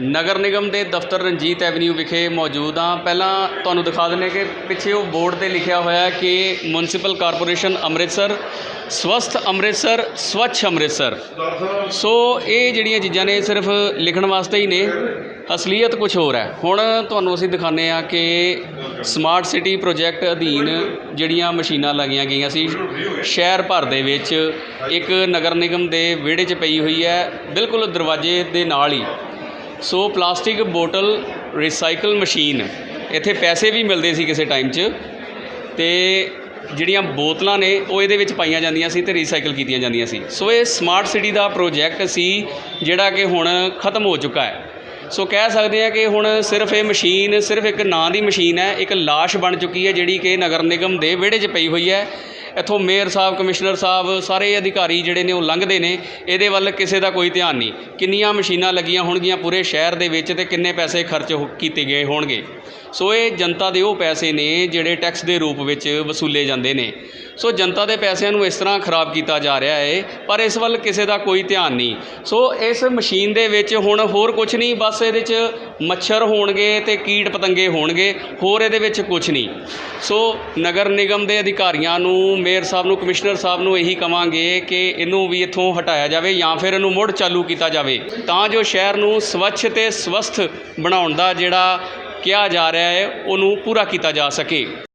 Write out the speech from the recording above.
ਨਗਰ ਨਿਗਮ ਦੇ ਦਫ਼ਤਰ ਰਣਜੀਤ ਐਵਨਿਊ ਵਿਖੇ ਮੌਜੂਦ ਹਾਂ। ਪਹਿਲਾਂ ਤੁਹਾਨੂੰ ਦਿਖਾ ਦਿੰਦੇ ਕਿ ਪਿੱਛੇ ਉਹ ਬੋਰਡ ਤੇ ਲਿਖਿਆ ਹੋਇਆ ਹੈ ਕਿ ਮਿਊਨਿਸਪਲ ਕਾਰਪੋਰੇਸ਼ਨ ਅੰਮ੍ਰਿਤਸਰ, ਸਵਸਥ ਅੰਮ੍ਰਿਤਸਰ, ਸਵੱਛ ਅੰਮ੍ਰਿਤਸਰ। ਸੋ ਇਹ ਜਿਹੜੀਆਂ ਚੀਜ਼ਾਂ ਨੇ ਸਿਰਫ ਲਿਖਣ ਵਾਸਤੇ ਹੀ ਨੇ, ਅਸਲੀਅਤ ਕੁਝ ਹੋਰ ਹੈ। ਹੁਣ ਤੁਹਾਨੂੰ ਅਸੀਂ ਦਿਖਾਉਂਦੇ ਆ ਕਿ ਸਮਾਰਟ ਸਿਟੀ ਪ੍ਰੋਜੈਕਟ ਅਧੀਨ ਜਿਹੜੀਆਂ ਮਸ਼ੀਨਾਂ ਲੱਗੀਆਂ ਗਈਆਂ ਸੀ, ਸ਼ਹਿਰ ਭਰ ਦੇ ਵਿੱਚ ਇੱਕ ਨਗਰ ਨਿਗਮ ਦੇ ਵਿਹੜੇ 'ਚ ਪਈ ਹੋਈ ਹੈ। ਬਿਲਕੁਲ ਦਰਵਾਜ਼ੇ ਦੇ ਨਾਲ ਹੀ so plastic bottle recycle machine ਇੱਥੇ ਪੈਸੇ ਵੀ ਮਿਲਦੇ ਸੀ ਕਿਸੇ ਟਾਈਮ 'ਚ, ਤੇ ਜਿਹੜੀਆਂ ਬੋਤਲਾਂ ਨੇ, ਉਹ ਇਹਦੇ ਵਿੱਚ ਪਾਈਆਂ ਜਾਂਦੀਆਂ ਸੀ ਤੇ ਰੀਸਾਈਕਲ ਕੀਤੀਆਂ ਜਾਂਦੀਆਂ ਸੀ। ਸੋ ਇਹ ਸਮਾਰਟ ਸਿਟੀ ਦਾ ਪ੍ਰੋਜੈਕਟ ਸੀ, ਜਿਹੜਾ ਕਿ ਹੁਣ ਖਤਮ ਹੋ ਚੁੱਕਾ ਹੈ। ਸੋ ਕਹਿ ਸਕਦੇ ਆ ਕਿ ਹੁਣ ਸਿਰਫ ਇਹ ਮਸ਼ੀਨ ਸਿਰਫ ਇੱਕ ਨਾਂ ਦੀ ਮਸ਼ੀਨ ਹੈ, ਇੱਕ ਲਾਸ਼ ਬਣ ਚੁੱਕੀ ਹੈ, ਜਿਹੜੀ ਕਿ ਨਗਰ ਨਿਗਮ ਦੇ ਵਿਹੜੇ 'ਚ ਪਈ ਹੋਈ ਹੈ। ਇੱਥੋਂ ਮੇਅਰ ਸਾਹਿਬ, ਕਮਿਸ਼ਨਰ ਸਾਹਿਬ, ਸਾਰੇ ਅਧਿਕਾਰੀ ਜਿਹੜੇ ਨੇ ਉਹ ਲੰਘਦੇ ਨੇ। ਇਹਦੇ ਵੱਲ ਕਿਸੇ ਦਾ ਕੋਈ ਧਿਆਨ ਨਹੀਂ। ਕਿੰਨੀਆਂ ਮਸ਼ੀਨਾਂ ਲੱਗੀਆਂ ਹੋਣਗੀਆਂ ਪੂਰੇ ਸ਼ਹਿਰ ਦੇ ਵਿੱਚ ਤੇ ਕਿੰਨੇ ਪੈਸੇ ਖਰਚ ਹੋ- ਕੀਤੇ ਗਏ ਹੋਣਗੇ। ਸੋ ਇਹ ਜਨਤਾ ਦੇ ਉਹ ਪੈਸੇ ਨੇ ਜਿਹੜੇ ਟੈਕਸ ਦੇ ਰੂਪ ਵਿੱਚ ਵਸੂਲੇ ਜਾਂਦੇ ਨੇ। ਸੋ ਜਨਤਾ ਦੇ ਪੈਸਿਆਂ ਨੂੰ ਇਸ ਤਰ੍ਹਾਂ ਖਰਾਬ ਕੀਤਾ ਜਾ ਰਿਹਾ ਹੈ ਪਰ ਇਸ ਵੱਲ ਕਿਸੇ ਦਾ ਕੋਈ ਧਿਆਨ ਨਹੀਂ। ਸੋ ਇਸ ਮਸ਼ੀਨ ਦੇ ਵਿੱਚ ਹੁਣ ਹੋਰ ਕੁਝ ਨਹੀਂ, ਬਸ ਇਹਦੇ 'ਚ ਮੱਛਰ ਹੋਣਗੇ ਤੇ ਕੀਟ ਪਤੰਗੇ ਹੋਣਗੇ, ਹੋਰ ਇਹਦੇ ਵਿੱਚ ਕੁਝ ਨਹੀਂ। ਸੋ ਨਗਰ ਨਿਗਮ ਦੇ ਅਧਿਕਾਰੀਆਂ ਨੂੰ ਮੇਅਰ ਸਾਹਿਬ ਨੂੰ, ਕਮਿਸ਼ਨਰ ਸਾਹਿਬ ਨੂੰ ਇਹੀ ਕਵਾਂਗੇ ਕਿ ਇਹਨੂੰ ਵੀ ਇੱਥੋਂ ਹਟਾਇਆ ਜਾਵੇ ਜਾਂ ਫਿਰ ਇਹਨੂੰ ਮੁੜ ਚਾਲੂ ਕੀਤਾ ਜਾਵੇ। ਤਾਂ ਜੋ ਸ਼ਹਿਰ ਨੂੰ ਸਵੱਛ ਤੇ ਸਵਸਥ ਬਣਾਉਣ ਦਾ ਜਿਹੜਾ ਕਿਹਾ ਜਾ ਰਿਹਾ ਹੈ, ਉਹਨੂੰ ਪੂਰਾ ਕੀਤਾ ਜਾ ਸਕੇ।